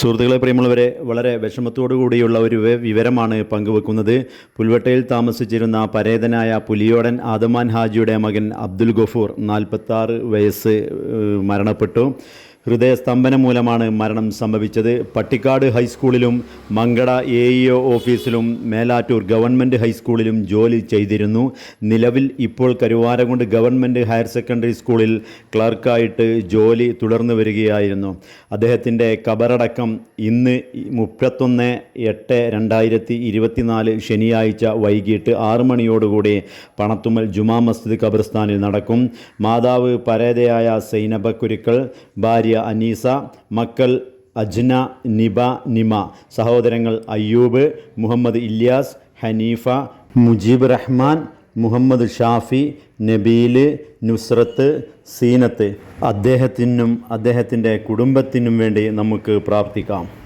സുഹൃത്തുക്കളെ പ്രിയമുള്ളവരെ വളരെ വിഷമത്തോടു കൂടിയുള്ള ഒരു വിവരമാണ് പങ്കുവെക്കുന്നത്. പുൽവട്ടയിൽ താമസിച്ചിരുന്ന പരേതനായ പുലിയോടൻ ആദമാൻ ഹാജിയുടെ മകൻ അബ്ദുൽ ഗഫൂർ നാൽപ്പത്താറ് വയസ്സ് മരണപ്പെട്ടു. ഹൃദയസ്തംഭനം മൂലമാണ് മരണം സംഭവിച്ചത്. പട്ടിക്കാട് ഹൈസ്കൂളിലും മങ്കട എ ഒ ഓഫീസിലും മേലാറ്റൂർ ഗവൺമെന്റ് ഹൈസ്കൂളിലും ജോലി ചെയ്തിരുന്നു. നിലവിൽ ഇപ്പോൾ കരുവാരകുണ്ട് ഗവൺമെന്റ് ഹയർ സെക്കൻഡറി സ്കൂളിൽ ക്ലർക്കായിട്ട് ജോലി തുടർന്നു വരികയായിരുന്നു. അദ്ദേഹത്തിന്റെ കബറടക്കം ഇന്ന് മുപ്പത്തൊന്ന് എട്ട് രണ്ടായിരത്തി ഇരുപത്തിനാല് ശനിയാഴ്ച വൈകിട്ട് ആറ് മണിയോടുകൂടി പണത്തുമ്മൽ ജുമാ മസ്ജിദ് ഖബർസ്ഥാനിൽ നടക്കും. മാതാവ് പരേതയായ സൈനബ കുരുക്കൾ ഭാര്യ അനീസ മക്കൾ അജ്ന നിബ നിമ. സഹോദരങ്ങൾ അയ്യൂബ് മുഹമ്മദ് ഇല്യാസ് ഹനീഫ മുജീബ് റഹ്മാൻ മുഹമ്മദ് ഷാഫി നബീൽ നുസ്രത്ത് സീനത്ത്. അദ്ദേഹത്തിനും അദ്ദേഹത്തിന്റെ കുടുംബത്തിനും വേണ്ടി നമുക്ക് പ്രാർത്ഥിക്കാം.